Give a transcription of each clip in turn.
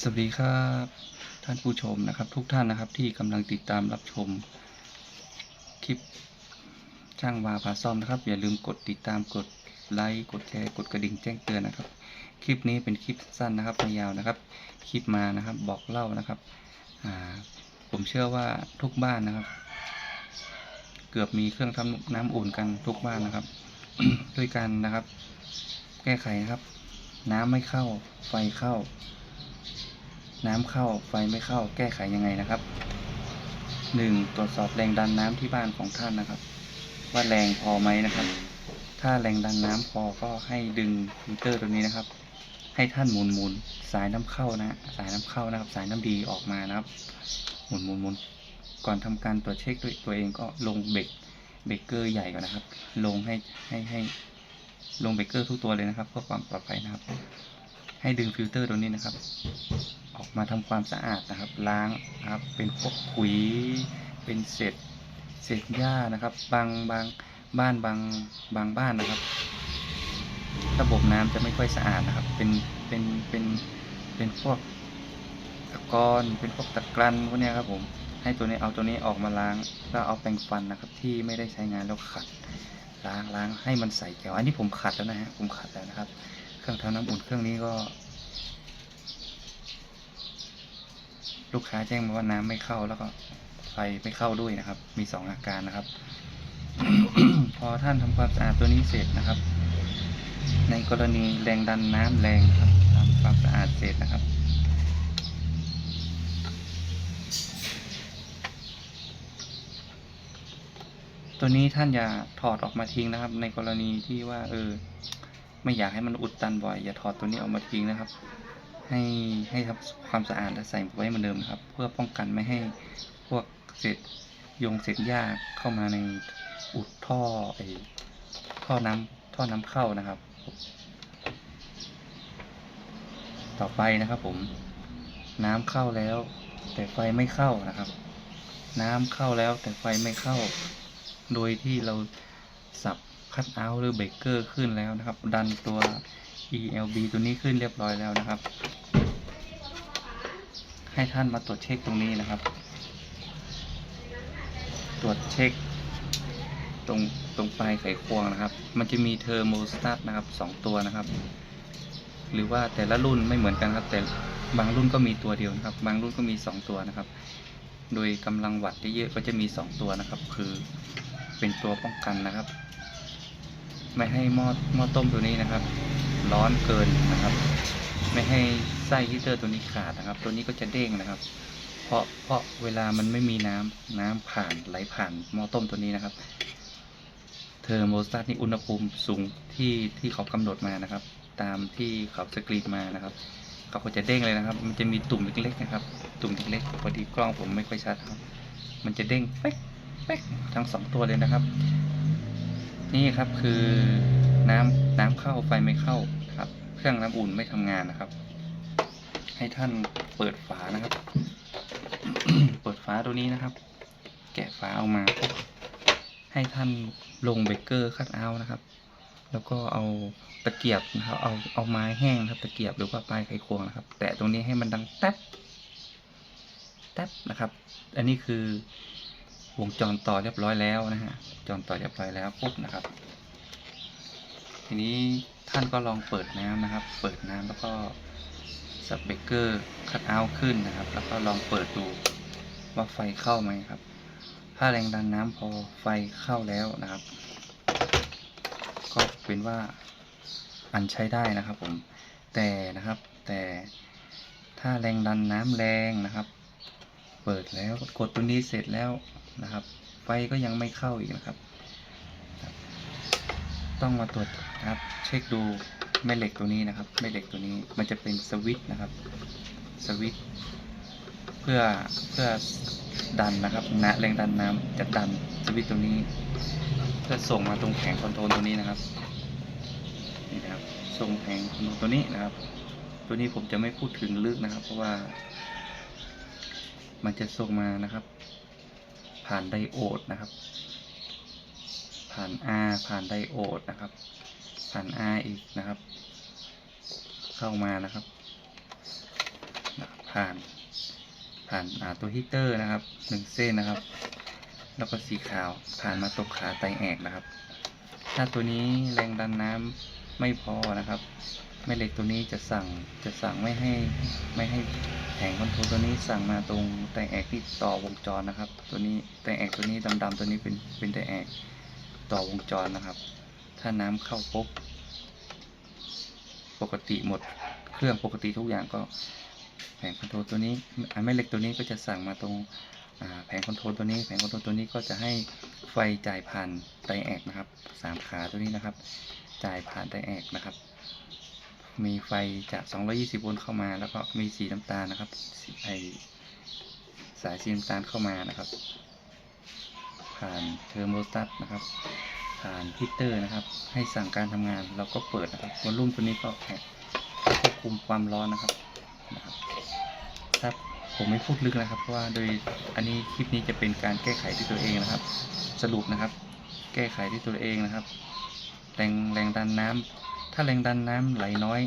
สวัสดีครับท่านผู้ชมนะครับ ทุกท่านนะครับที่กำลังติดตามรับชม คลิปช่างวาพาซ่อมนะครับ อย่าลืมกดติดตามกดไลค์กดแชร์กดกระดิ่งแจ้งเตือนนะครับ คลิปนี้เป็นคลิปสั้นนะครับไม่ยาวนะครับ คลิปมานะครับบอกเล่านะครับผมเชื่อว่าทุกบ้านนะครับ เกือบมีเครื่องทำน้ำอุ่นกันทุกบ้านนะครับ ด้วยกันนะครับ แก้ไขนะครับ น้ำไม่เข้าไฟเข้า น้ำเข้าไฟไม่เข้าแก้ไขยังไงนะครับ 1. ตรวจสอบแรงดันน้ำที่บ้านของท่านนะครับ ว่าแรงพอไหมนะครับ ถ้าแรงดันน้ำพอก็ให้ดึงฟิเตอร์ตัวนี้นะครับ ให้ท่านหมุนหมุนสายน้ำเข้านะ สายน้ำเข้านะครับ สายน้ำดีออกมานะครับ หมุนหมุนหมุนก่อนทำการตรวจเช็คด้วยตัวเองก็ลงเบรกเบรกเกอร์ใหญ่ก่อนนะครับ ลงให้ให้ให้ลงเบรกเกอร์ทุกตัวเลยนะครับเพื่อความปลอดภัยนะครับ ให้ดึงฟิลเตอร์ตัวนี้นะครับ ออกมาทำความสะอาดนะครับ ล้างนะครับ เป็นพวกขุย เป็นเศษเศษหญ้านะครับ บางบางบ้านบางบางบ้านนะครับ ระบบน้ำจะไม่ค่อยสะอาดนะครับ เป็นเป็นเป็นเป็นพวกตะกอนเป็นพวกตะกรันพวกเนี้ยครับผมให้ตัวนี้เอาตัวนี้ออกมาล้างแล้วเอาแปรงฟันนะครับ ที่ไม่ได้ใช้งานแล้วขัดล้างล้างให้มันใสแก้วอันนี้ผมขัดแล้วนะฮะผมขัดแล้วนะครับ เครื่องทำน้ำอุ่นเครื่องนี้ก็ ลูกค้าแจ้งมาว่าน้ำไม่เข้าแล้วก็ไฟไม่เข้าด้วยนะครับ มีสองอาการนะครับ พอท่านทำความสะอาดตัวนี้เสร็จนะครับ ในกรณีแรงดันน้ำแรงครับทำความสะอาดเสร็จนะครับตัวนี้ท่านอย่าถอดออกมาทิ้งนะครับ ในกรณีที่ว่าเออ ไม่อยากให้มันอุดตันบ่อย อย่าถอดตัวนี้ออกมาทิ้งนะครับ ให้ให้ทำความสะอาดและใส่ไว้เหมือนเดิมครับ เพื่อป้องกันไม่ให้พวกเศษยงเศษหญ้าเข้ามาในอุดท่อไอท่อน้ำท่อน้ำเข้านะครับ ต่อไปนะครับผม น้ำเข้าแล้ว แต่ไฟไม่เข้านะครับ น้ำเข้าแล้วแต่ไฟไม่เข้า โดยที่เราสับ คัดเอาท์หรือเบรกเกอร์ขึ้นแล้วนะครับ ดันตัว ELB ตัวนี้ขึ้นเรียบร้อยแล้วนะครับ ให้ท่านมาตรวจเช็คตรงนี้นะครับ ตรวจเช็ค ตรงตรงปลายไขควงนะครับ มันจะมีเทอร์โมสตัตนะครับสองตัวนะครับ หรือว่าแต่ละรุ่นไม่เหมือนกันครับ แต่บางรุ่นก็มีตัวเดียวนะครับ บางรุ่นก็มีสองตัวนะครับ โดยกำลังวัตต์เยอะก็จะมีสองตัวนะครับ คือเป็นตัวป้องกันนะครับ ไม่ให้หม้อหม้อต้มตัวนี้นะครับ ร้อนเกินนะครับ ไม่ให้ไส้ฮีเตอร์ตัวนี้ขาดนะครับ ตัวนี้ก็จะเด้งนะครับ เพราะเพราะเวลามันไม่มีน้ำน้ำผ่านไหลผ่านหม้อต้มตัวนี้นะครับเทอร์โมสตัตนี่อุณหภูมิสูงที่ที่เขากำหนดมานะครับ ตามที่เขาสกรีนมานะครับเขาก็จะเด้งเลยนะครับ มันจะมีตุ่มเล็กๆนะครับ ตุ่มเล็กๆพอดีกล้องผมไม่ค่อยชัดครับ มันจะเด้งเป๊กเป๊กทั้งสองตัวเลยนะครับ นี่ครับคือน้ำน้ำเข้าไฟไม่เข้าครับ เครื่องน้ำอุ่นไม่ทำงานนะครับ ให้ท่านเปิดฝานะครับ เปิดฝาตัวนี้นะครับ แกะฝาออกมาให้ท่านลงเบเกอร์คัดเอาท์นะครับ แล้วก็เอาตะเกียบนะครับ เอาเอาไม้แห้งนะครับ ตะเกียบหรือว่าปลายไขควงนะครับ แตะตรงนี้ให้มันดังแต๊บแต๊บนะครับ อันนี้คือ วงจรต่อเรียบร้อยแล้วนะฮะจรต่อเรียบร้อยแล้วปุ๊บนะครับ ทีนี้ท่านก็ลองเปิดน้ำนะครับ เปิดน้ำแล้วก็สับเบรกเกอร์คัดเอาท์ขึ้นนะครับ แล้วก็ลองเปิดดูว่าไฟเข้าไหมครับ ถ้าแรงดันน้ำพอไฟเข้าแล้วนะครับ ก็เป็นว่าอันใช้ได้นะครับผมแต่นะครับแต่ถ้าแรงดันน้ำแรงนะครับ เปิดแล้วกดตัวนี้เสร็จแล้ว นะครับ ไฟก็ยังไม่เข้าอีกนะครับ ต้องมาตรวจนะครับ เช็คดูแม่เหล็กตัวนี้นะครับ แม่เหล็กตัวนี้มันจะเป็นสวิตช์นะครับ สวิตช์เพื่อเพื่อดันนะครับนะแรงดันน้ำจะดันสวิตช์ตัวนี้ เพื่อส่งมาตรงแผงคอนโทรลตัวนี้นะครับนี่นะครับส่งแผงคอนโทรลตัวนี้นะครับ ตัวนี้ผมจะไม่พูดถึงลึกนะครับ เพราะว่า มันจะส่งมานะครับ ผ่านไดโอดนะครับ ผ่าน R ผ่านไดโอดนะครับ ผ่าน R อีกนะครับ เข้ามานะครับ ผ่านผ่านตัวฮีเตอร์นะครับหนึ่งเส้นนะครับ แล้วก็สีขาวผ่านมาตกขาไตแอกนะครับ ถ้าตัวนี้แรงดันน้ำไม่พอนะครับ แม่เหล็กตัวนี้จะสั่งจะสั่งไม่ให้ไม่ให้แผงคอนโทรลตัวนี้สั่งมาตรงไตแอกที่ต่อวงจรนะครับ ตัวนี้ไตแอกตัวนี้ดำๆตัวนี้เป็นเป็นไตแอกต่อวงจรนะครับ ถ้าน้ำเข้าปุ๊บปกติหมดเครื่องปกติทุกอย่างก็แผงคอนโทรลตัวนี้อ่าแม่เหล็กตัวนี้ก็จะสั่งมาตรงแผงคอนโทรลตัวนี้แผงคอนโทรลตัวนี้ก็จะให้ไฟจ่ายผ่านไตแอกนะครับสามขาตัวนี้นะครับ จ่ายผ่านไตแอกนะครับ มีไฟจาก 220 โวลต์เข้ามา แล้วก็มีสีน้ำตาลนะครับสีไอสายสีน้ำตาลเข้ามานะครับ ผ่านเทอร์โมสตัตนะครับ ผ่านฮีเตอร์นะครับ ให้สั่งการทำงานเราก็เปิดนะครับวอลลุ่มตัวนี้ก็แค่ควบคุมความร้อนนะครับนะครับถ้าผมไม่พูดลึกนะครับเพราะว่าโดยอันนี้คลิปนี้จะเป็นการแก้ไขที่ตัวเองนะครับ สรุปนะครับ แก้ไขที่ตัวเองนะครับ แรงแรงดันน้ำ ถ้าแรงดันน้ำไหลน้อย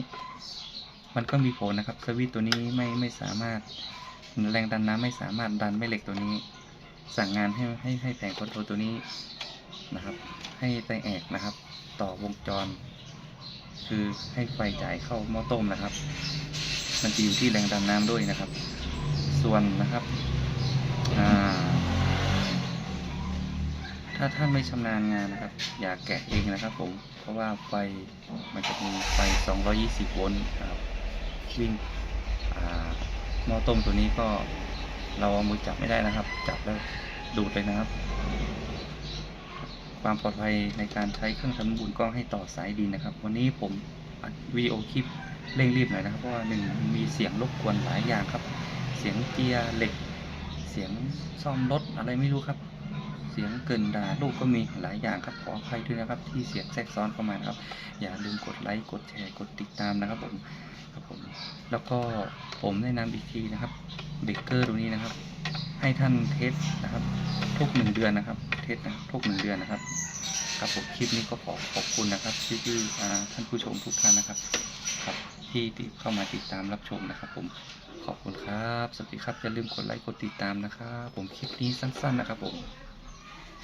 มันก็มีผลนะครับสวิตตัวนี้ไม่ไม่สามารถแรงดันน้ำไม่สามารถดันแม่เหล็กตัวนี้ สั่งงานให้ให้ให้แผงคอนโทรลตัวนี้นะครับ ให้ไตแอกนะครับ ต่อวงจร คือให้ไฟจ่ายเข้าหม้อต้มนะครับ มันจะอยู่ที่แรงดันน้ำด้วยนะครับ ส่วนนะครับอ่า ถ้าท่านไม่ชำนาญงานนะครับ อย่าแกะเองนะครับผม เพราะว่าไฟมันจะมีไฟ 220 โวลต์ครับวิ่งอ่าหม้อต้มตัวนี้ก็เราเอามือจับไม่ได้นะครับ จับแล้วดูดเลยนะครับ ความปลอดภัยในการใช้เครื่องทำน้ำอุ่นก็ให้ต่อสายดินนะครับ วันนี้ผมวิดีโอคลิปเร่งรีบหน่อยนะครับ เพราะว่าหนึ่งมีเสียงรบกวนหลายอย่างครับ เสียงเกียร์เหล็ก เสียงซ่อมรถอะไรไม่รู้ครับ สียงเกินด่าลูกก็มีหลายอย่างครับขออภัยด้วยนะครับที่เสียงแทรกซ้อนเข้ามานะครับ อย่าลืมกดไลค์กดแชร์กดติดตามนะครับผมครับผมแล้วก็ผมแนะนำอีกทีนะครับเบเกอร์ตรงนี้นะครับ ให้ท่านเทสนะครับ ทุกหนึ่งเดือนนะครับ เทสนะทุกหนึ่งเดือนนะครับครับผมคลิปนี้ก็ขอขอบคุณนะครับที่ที่าท่านผู้ชมทุกท่านนะครับ ครับที่ที่เข้ามาติดตามรับชมนะครับ ผมขอบคุณครับ สวัสดีครับอย่าลืมกดไลค์กดติดตามนะครับ ผมคลิปนี้สั้น ๆ นะครับผม